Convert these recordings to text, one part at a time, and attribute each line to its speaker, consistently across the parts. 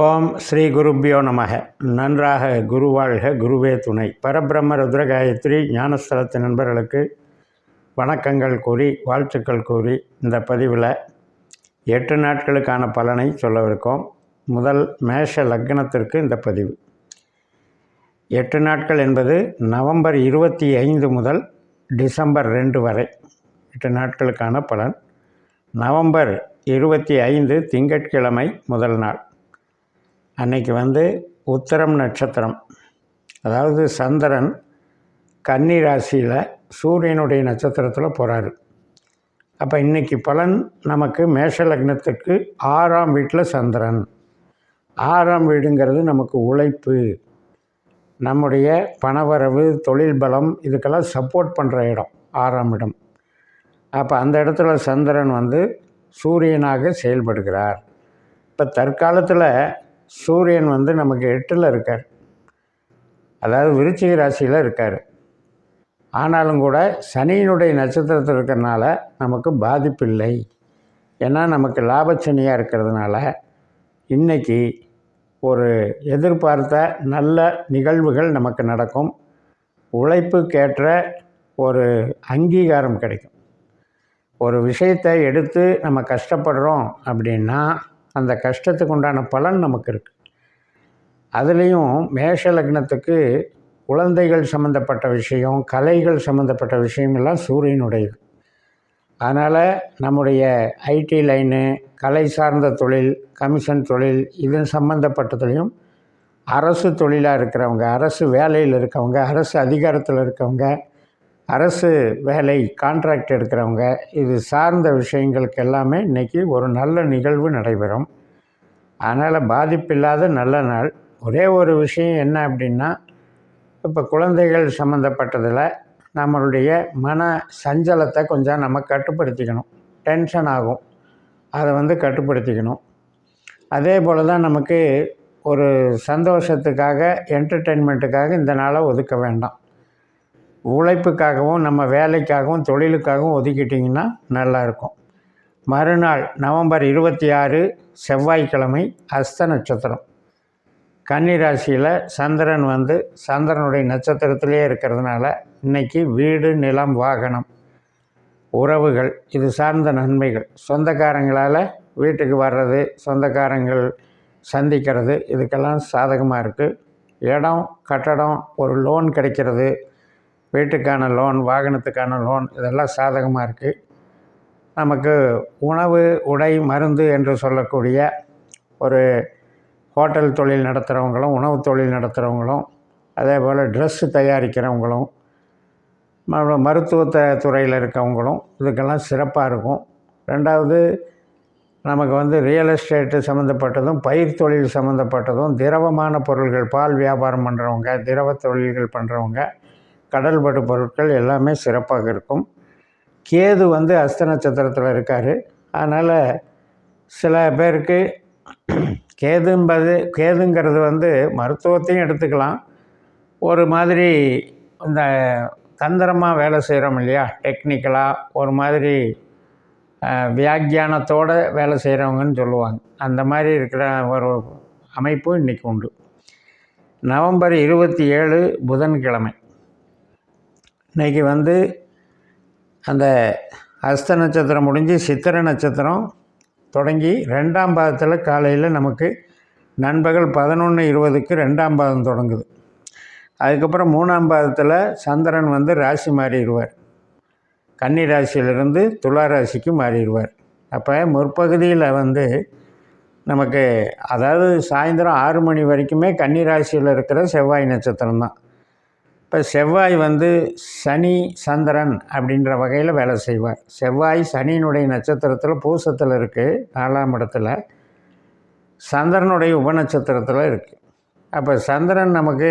Speaker 1: ஓம் ஸ்ரீ குருப்பியோ நமக. நன்றாக குருவாழ்க குருவே துணை. பரபிரம்ம ருத்ரகாயத்ரி ஞானஸ்தலத்து நண்பர்களுக்கு வணக்கங்கள் கூறி வாழ்த்துக்கள் கூறி இந்த பதிவில் எட்டு நாட்களுக்கான பலனை சொல்லவிருக்கோம். முதல் மேஷ லக்னத்திற்கு இந்த பதிவு. எட்டு நாட்கள் என்பது நவம்பர் இருபத்தி ஐந்து முதல் டிசம்பர் ரெண்டு வரை எட்டு நாட்களுக்கான பலன். நவம்பர் இருபத்தி ஐந்து திங்கட்கிழமை முதல் நாள். அன்னைக்கு வந்து உத்தரம் நட்சத்திரம். அதாவது சந்திரன் கன்னி ராசியில் சூரியனுடைய நட்சத்திரத்தில் போகிறாரு அப்போ இன்றைக்கி பலன் நமக்கு மேஷ லக்னத்துக்கு ஆறாம் வீட்டில் சந்திரன். ஆறாம் வீடுங்கிறது நமக்கு உழைப்பு. நம்முடைய பணவரவு தொழில் பலம் இதுக்கெல்லாம் சப்போர்ட் பண்ணுற இடம் ஆறாம் இடம். அப்போ அந்த இடத்துல சந்திரன் வந்து சூரியனாக செயல்படுகிறார். இப்போ தற்காலத்தில் சூரியன் வந்து நமக்கு எட்டில் இருக்கார். அதாவது விருச்சிக ராசியில் இருக்கார். ஆனாலும் கூட சனியினுடைய நட்சத்திரத்தில் இருக்கிறனால நமக்கு பாதிப்பு இல்லை. ஏன்னா நமக்கு லாபச்சனியாக இருக்கிறதுனால இன்றைக்கி ஒரு எதிர்பார்த்த நல்ல நிகழ்வுகள் நமக்கு நடக்கும். உழைப்புக்கேற்ற ஒரு அங்கீகாரம் கிடைக்கும். ஒரு விஷயத்தை எடுத்து நம்ம கஷ்டப்படுறோம் அப்படின்னா அந்த கஷ்டத்துக்கு உண்டான பலன் நமக்கு இருக்குது அதுலேயும் மேஷ லக்னத்துக்கு குழந்தைகள் சம்மந்தப்பட்ட விஷயம் கலைகள் சம்மந்தப்பட்ட விஷயமெல்லாம் சூரியனுடையது அதனால் நம்முடைய ஐடி லைனு கலை சார்ந்த தொழில் கமிஷன் தொழில் இது சம்மந்தப்பட்டதுலேயும் அரசு தொழிலாக இருக்கிறவங்க அரசு வேலையில் இருக்கவங்க அரசு அதிகாரத்தில் இருக்கவங்க அரசு வேலை கான்ட்ராக்ட் எடுக்கிறவங்க இது சார்ந்த விஷயங்களுக்கு எல்லாமே இன்றைக்கி ஒரு நல்ல நிகழ்வு நடைபெறும். அதனால் பாதிப்பில்லாத நல்ல நாள். ஒரே ஒரு விஷயம் என்ன அப்படின்னா இப்போ குழந்தைகள் சம்மந்தப்பட்டதில் நம்மளுடைய மன சஞ்சலத்தை கொஞ்சம் நம்ம கட்டுப்படுத்திக்கணும். டென்ஷன் ஆகும். அதை வந்து கட்டுப்படுத்திக்கணும். அதே போல் தான் நமக்கு ஒரு சந்தோஷத்துக்காக என்டர்டெயின்மெண்ட்டுக்காக இந்த நாளை ஒதுக்க வேண்டாம். உழைப்புக்காகவும் நம்ம வேலைக்காகவும் தொழிலுக்காகவும் ஒதுக்கிட்டிங்கன்னா நல்லாயிருக்கும். மறுநாள் நவம்பர் இருபத்தி ஆறு செவ்வாய்க்கிழமை அஸ்த நட்சத்திரம். கன்னிராசியில் சந்திரன் வந்து சந்திரனுடைய நட்சத்திரத்திலே இருக்கிறதுனால இன்றைக்கி வீடு நிலம் வாகனம் உறவுகள் இது சார்ந்த நன்மைகள். சொந்தக்காரங்களால் வீட்டுக்கு வர்றது சொந்தக்காரங்கள் சந்திக்கிறது இதுக்கெல்லாம் சாதகமாக இருக்குது இடம் கட்டடம் ஒரு லோன் கிடைக்கிறது வீட்டுக்கான லோன் வாகனத்துக்கான லோன் இதெல்லாம் சாதகமாக இருக்குது நமக்கு உணவு உடை மருந்து என்று சொல்லக்கூடிய ஒரு ஹோட்டல் தொழில் நடத்துகிறவங்களும் உணவு தொழில் நடத்துகிறவங்களும் அதே போல் ட்ரெஸ்ஸு தயாரிக்கிறவங்களும் மருத்துவ துறையில் இருக்கவங்களும் இதுக்கெல்லாம் சிறப்பாக இருக்கும். ரெண்டாவது நமக்கு வந்து ரியல் எஸ்டேட்டு சம்மந்தப்பட்டதும் பயிர் தொழில் சம்மந்தப்பட்டதும் திரவமான பொருள்கள் பால் வியாபாரம் பண்ணுறவங்க திரவ தொழில்கள் பண்ணுறவங்க கடல்படு பொருட்கள் எல்லாமே சிறப்பாக இருக்கும். கேது வந்து அஸ்த நட்சத்திரத்தில் இருக்கார். அதனால் சில பேருக்கு கேதும்பது கேதுங்கிறது வந்து மருத்துவத்தையும் எடுத்துக்கலாம். ஒரு மாதிரி இந்த தந்திரமாக வேலை செய்கிறோம் இல்லையா? டெக்னிக்கலாக ஒரு மாதிரி வியாக்கியானத்தோடு வேலை செய்கிறவங்கன்னு சொல்லுவாங்க. அந்த மாதிரி இருக்கிற ஒரு அமைப்பும் இன்றைக்கி உண்டு. நவம்பர் இருபத்தி ஏழு புதன்கிழமை. இன்றைக்கி வந்து அந்த அஸ்த நட்சத்திரம் முடிஞ்சு சித்திரை நட்சத்திரம் தொடங்கி ரெண்டாம் பாதத்தில் காலையில் நமக்கு நண்பகல் பதினொன்று இருபதுக்கு ரெண்டாம் பாதம் தொடங்குது. அதுக்கப்புறம் மூணாம் பாதத்தில் சந்திரன் வந்து ராசி மாறிடுவார். கன்னி ராசியிலிருந்து துலா ராசிக்கு மாறிடுவார். அப்போ முற்பகுதியில் வந்து நமக்கு அதாவது சாயந்தரம் ஆறு மணி வரைக்குமே கன்னி ராசியில் இருக்கிற செவ்வாய் நட்சத்திரம் தான் இப்போ செவ்வாய் வந்து சனி சந்திரன் அப்படின்ற வகையில் வேலை செய்வார். செவ்வாய் சனியினுடைய நட்சத்திரத்தில் பூசத்தில் இருக்குது நாலாம் இடத்துல. சந்திரனுடைய உபநட்சத்திரத்தில் இருக்குது அப்போ சந்திரன் நமக்கு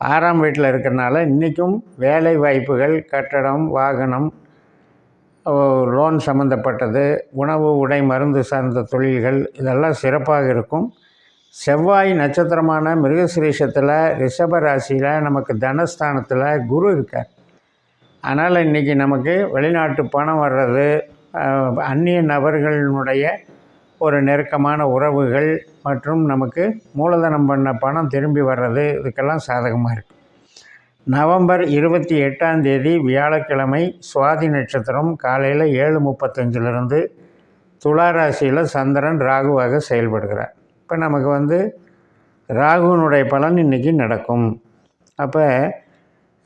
Speaker 1: ஆறாம் வீட்டில் இருக்கிறனால இன்றைக்கும் வேலை வாய்ப்புகள் கட்டடம் வாகனம் லோன் சம்மந்தப்பட்டது உணவு உடை மருந்து சார்ந்த தொழில்கள் இதெல்லாம் சிறப்பாக இருக்கும். செவ்வாய் நட்சத்திரமான மிருகசிரீஷத்தில் ரிஷப ராசியில் நமக்கு தனஸ்தானத்தில் குரு இருக்கார். அதனால் இன்றைக்கி நமக்கு வெளிநாட்டு பணம் வர்றது அந்நிய நபர்களினுடைய ஒரு நெருக்கமான உறவுகள் மற்றும் நமக்கு மூலதனம் பண்ண பணம் திரும்பி வர்றது இதுக்கெல்லாம் சாதகமாக இருக்குது நவம்பர் இருபத்தி எட்டாம் தேதி வியாழக்கிழமை சுவாதி நட்சத்திரம் காலையில் ஏழு முப்பத்தஞ்சிலிருந்து துளாராசியில் சந்திரன் ராகுவாக செயல்படுகிறார். இப்போ நமக்கு வந்து ராகுனுடைய பலன் இன்றைக்கி நடக்கும். அப்போ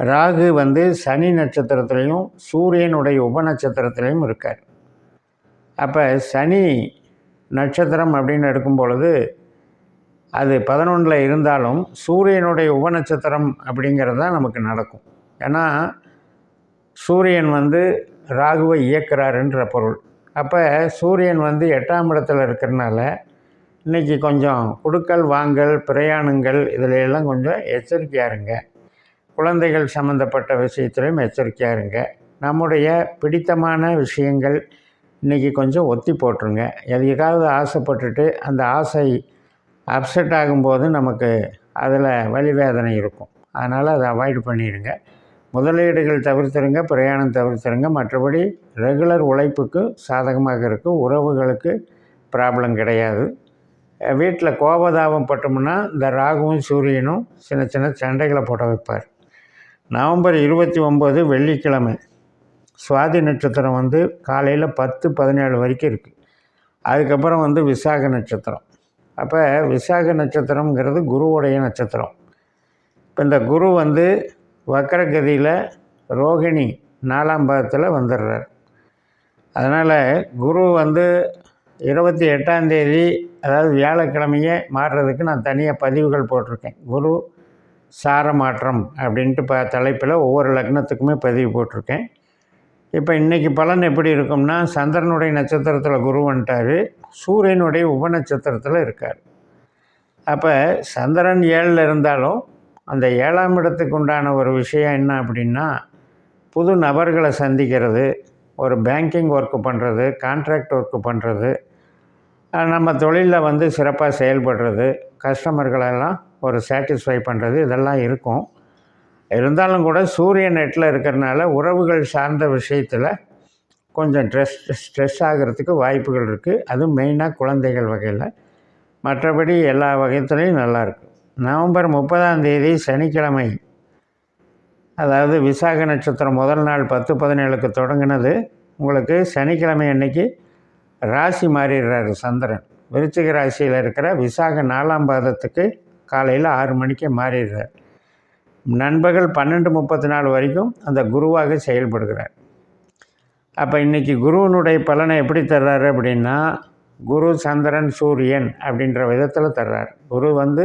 Speaker 1: ராகு வந்து சனி நட்சத்திரத்துலேயும் சூரியனுடைய உப நட்சத்திரத்துலேயும் இருக்கார். அப்போ சனி நட்சத்திரம் அப்படின்னு எடுக்கும் பொழுது அது பதினொன்றில் இருந்தாலும் சூரியனுடைய உப நட்சத்திரம் அப்படிங்கிறது தான் நமக்கு நடக்கும். ஏன்னா சூரியன் வந்து ராகுவை இயக்கிறாருன்ற பொருள். அப்போ சூரியன் வந்து எட்டாம் இடத்துல இருக்கிறனால இன்றைக்கி கொஞ்சம் கொடுக்கல் வாங்கல் பிரயாணங்கள் இதில் எல்லாம் கொஞ்சம் எச்சரிக்கையாக இருங்க. குழந்தைகள் சம்மந்தப்பட்ட விஷயத்திலையும் எச்சரிக்கையாக இருங்க. நம்முடைய பிடித்தமான விஷயங்கள் இன்றைக்கி கொஞ்சம் ஒத்தி போட்டுருங்க. எதுக்காவது ஆசைப்பட்டுட்டு அந்த ஆசை அப்செட் ஆகும்போது நமக்கு அதில் வலி வேதனை இருக்கும். அதனால் அதை அவாய்ட் பண்ணிடுங்க முதலீடுகள் தவிர்த்துருங்க பிரயாணம் தவிர்த்துருங்க. மற்றபடி ரெகுலர் உழைப்புக்கு சாதகமாக இருக்கும். உறவுகளுக்கு ப்ராப்ளம் கிடையாது. வீட்டில் கோபதாபம் பட்டோம்னா இந்த ராகுவும் சூரியனும் சின்ன சின்ன சண்டைகளை போட வைப்பார். நவம்பர் இருபத்தி ஒம்பது வெள்ளிக்கிழமை. சுவாதி நட்சத்திரம் வந்து காலையில் பத்து பதினேழு வரைக்கும் இருக்குது அதுக்கப்புறம் வந்து விசாக நட்சத்திரம். அப்போ விசாக நட்சத்திரங்கிறது குருவுடைய நட்சத்திரம். இப்போ இந்த குரு வந்து வக்கரகதியில் ரோகிணி நாலாம் பாதத்தில் வந்துடுறார். அதனால் குரு வந்து இருபத்தி எட்டாம் தேதி அதாவது வியாழக்கிழமையே மாறுறதுக்கு நான் தனியாக பதிவுகள் போட்டிருக்கேன். குரு சார மாற்றம் அப்படின்ட்டு ப தலைப்பில் ஒவ்வொரு லக்னத்துக்குமே பதிவு போட்டிருக்கேன். இப்போ இன்றைக்கி பலன் எப்படி இருக்கும்னா சந்திரனுடைய நட்சத்திரத்தில் குரு வந்துட்டார் சூரியனுடைய உபநட்சத்திரத்தில் இருக்கார். அப்போ சந்திரன் ஏழில் இருந்தாலும் அந்த ஏழாம் இடத்துக்கு உண்டான ஒரு விஷயம் என்ன அப்படின்னா புது நபர்களை சந்திக்கிறது ஒரு பேங்கிங் ஒர்க்கு பண்ணுறது கான்ட்ராக்ட் ஒர்க்கு பண்ணுறது நம்ம தொழிலில் வந்து சிறப்பாக செயல்படுறது கஸ்டமர்களெல்லாம் ஒரு சாட்டிஸ்ஃபை பண்ணுறது இதெல்லாம் இருக்கும். இருந்தாலும் கூட சூரியன் நெட்டில் இருக்கிறனால உறவுகள் சார்ந்த விஷயத்தில் கொஞ்சம் ஸ்ட்ரெஸ் ஸ்ட்ரெஸ் ஆகிறதுக்கு வாய்ப்புகள் இருக்குது அதுவும் மெயினாக குழந்தைகள் வகையில். மற்றபடி எல்லா வகையத்துலேயும் நல்லாயிருக்கு நவம்பர் முப்பதாம் தேதி சனிக்கிழமை அதாவது விசாக நட்சத்திரம் முதல் நாள் பத்து பதினேழுக்கு தொடங்கினது. உங்களுக்கு சனிக்கிழமை அன்னைக்கு ராசி மாறிடுறாரு சந்திரன். விருச்சிக ராசியில் இருக்கிற விசாக நாலாம் பாதத்துக்கு காலையில் ஆறு மணிக்கு மாறிடுறார். நண்பகல் பன்னெண்டு முப்பத்தி நாலு வரைக்கும் அந்த குருவாக செயல்படுகிறார். அப்போ இன்றைக்கி குருவனுடைய பலனை எப்படி தர்றாரு அப்படின்னா குரு சந்திரன் சூரியன் அப்படின்ற விதத்தில் தர்றார். குரு வந்து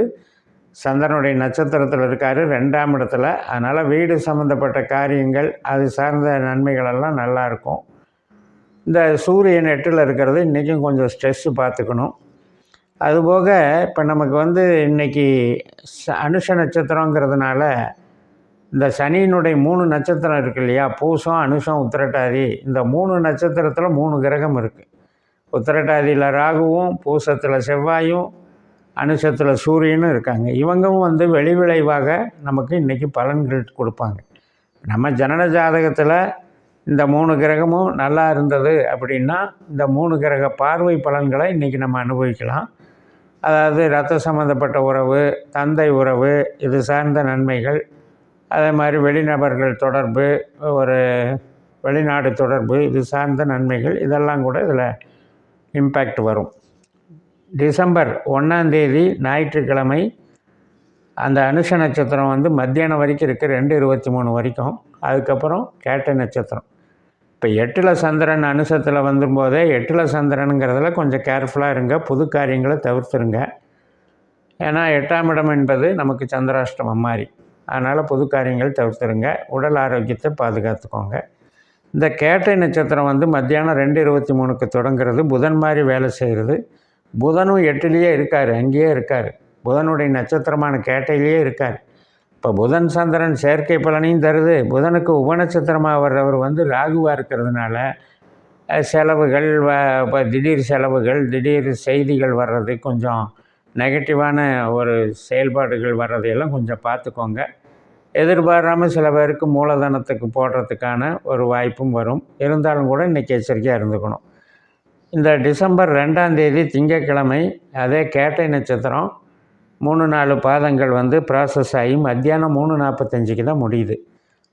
Speaker 1: சந்திரனுடைய நட்சத்திரத்தில் இருக்கார் ரெண்டாம் இடத்துல. அதனால் வீடு சம்மந்தப்பட்ட காரியங்கள் அது சார்ந்த நன்மைகளெல்லாம் நல்லாயிருக்கும் இந்த சூரியன் எட்டில் இருக்கிறது இன்றைக்கும் கொஞ்சம் ஸ்ட்ரெஸ்ஸு பார்த்துக்கணும் அதுபோக இப்போ நமக்கு வந்து இன்றைக்கி அனுஷ நட்சத்திரங்கிறதுனால இந்த சனியினுடைய மூணு நட்சத்திரம் இருக்குது இல்லையா? பூசம் அனுஷம் உத்திரட்டாதி. இந்த மூணு நட்சத்திரத்தில் மூணு கிரகம் இருக்குது உத்திரட்டாதியில் ராகுவும் பூசத்தில் செவ்வாயும் அனுஷத்தில் சூரியனும் இருக்காங்க. இவங்களும் வந்து வெளி விளைவாக நமக்கு இன்றைக்கி பலன்கள் கொடுப்பாங்க. நம்ம ஜனன ஜாதகத்தில் இந்த மூணு கிரகமும் நல்லா இருந்தது அப்படின்னா இந்த மூணு கிரக பார்வை பலன்களை இன்றைக்கி நம்ம அனுபவிக்கலாம். அதாவது ரத்த சம்மந்தப்பட்ட உறவு தந்தை உறவு இது சார்ந்த நன்மைகள் அதே மாதிரி வெளிநபர்கள் தொடர்பு ஒரு வெளிநாடு தொடர்பு இது சார்ந்த நன்மைகள் இதெல்லாம் கூட இதில் இம்பேக்ட் வரும். டிசம்பர் ஒன்றாந்தேதி ஞாயிற்றுக்கிழமை அந்த அனுஷ நட்சத்திரம் வந்து மத்தியானம் வரைக்கும் இருக்குது ரெண்டு இருபத்தி மூணு வரைக்கும். அதுக்கப்புறம் கேட்டை நட்சத்திரம். இப்போ எட்டில் சந்திரன் அனுசத்தில் வந்தும்போதே எட்டில் சந்திரனுங்கிறதுல கொஞ்சம் கேர்ஃபுல்லாக இருங்க புது காரியங்களை தவிர்த்துருங்க. ஏன்னா எட்டாம் இடம் என்பது நமக்கு சந்திராஷ்டமம் மாதிரி. அதனால் புது காரியங்கள் தவிர்த்துருங்க உடல் ஆரோக்கியத்தை பாதுகாத்துக்கோங்க. இந்த கேட்டை நட்சத்திரம் வந்து மத்தியானம் ரெண்டு இருபத்தி மூணுக்கு தொடங்குறது புதன் மாதிரி வேலை செய்கிறது புதனும் எட்டுலேயே இருக்கார் அங்கேயே இருக்கார். புதனுடைய நட்சத்திரமான கேட்டையிலேயே இருக்கார். இப்போ புதன் சந்திரன் செயற்கை பலனையும் தருது. புதனுக்கு உபநட்சத்திரமாக வர்றவர் வந்து ராகுவாக இருக்கிறதுனால செலவுகள் இப்போ திடீர் செலவுகள் திடீர் செய்திகள் வர்றது கொஞ்சம் நெகட்டிவான ஒரு செயல்பாடுகள் வர்றதையெல்லாம் கொஞ்சம் பார்த்துக்கோங்க. எதிர்பாராமல் சில பேருக்கு மூலதனத்துக்கு போடுறதுக்கான ஒரு வாய்ப்பும் வரும். இருந்தாலும் கூட இன்றைக்கி எச்சரிக்கையாக இருந்துக்கணும். இந்த டிசம்பர் ரெண்டாம் தேதி திங்கக்கிழமை அதே கேட்டை நட்சத்திரம் மூணு நாலு பாதங்கள் வந்து ப்ராசஸ் ஆகி மத்தியானம் மூணு நாற்பத்தஞ்சுக்கு தான் முடியுது.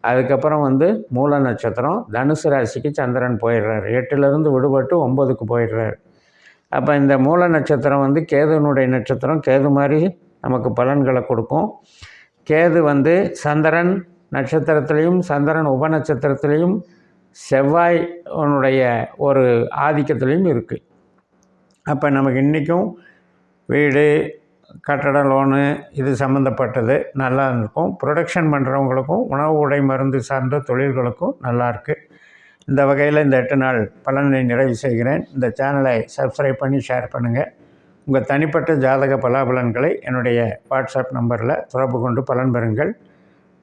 Speaker 1: அதுக்கப்புறம் வந்து மூல நட்சத்திரம் தனுசு ராசிக்கு சந்திரன் போயிடுறாரு. எட்டுலேருந்து விடுபட்டு ஒம்பதுக்கு போயிடுறாரு. அப்போ இந்த மூல நட்சத்திரம் வந்து கேதுனுடைய நட்சத்திரம். கேது மாதிரி நமக்கு பலன்களை கொடுக்கும். கேது வந்து சந்திரன் நட்சத்திரத்துலேயும் சந்திரன் உபநட்சத்திரத்திலையும் செவ்வாய் உன்னுடைய ஒரு ஆதிக்கத்திலையும் இருக்குது அப்போ நமக்கு இன்றைக்கும் வீடு கட்டட லோனு இது சம்மந்தப்பட்டது நல்லா இருக்கும். ப்ரொடக்ஷன் பண்ணுறவங்களுக்கும் உணவு உடை மருந்து சார்ந்த தொழில்களுக்கும் நல்லாயிருக்கு இந்த வகையில் இந்த எட்டு நாள் பலனை நிறைவு செய்கிறேன். இந்த சேனலை சப்ஸ்கிரைப் பண்ணி ஷேர் பண்ணுங்கள் உங்கள் தனிப்பட்ட ஜாதக பலாபலன்களை என்னுடைய வாட்ஸ்அப் நம்பரில் தொடர்பு கொண்டு பலன் பெறுங்கள்.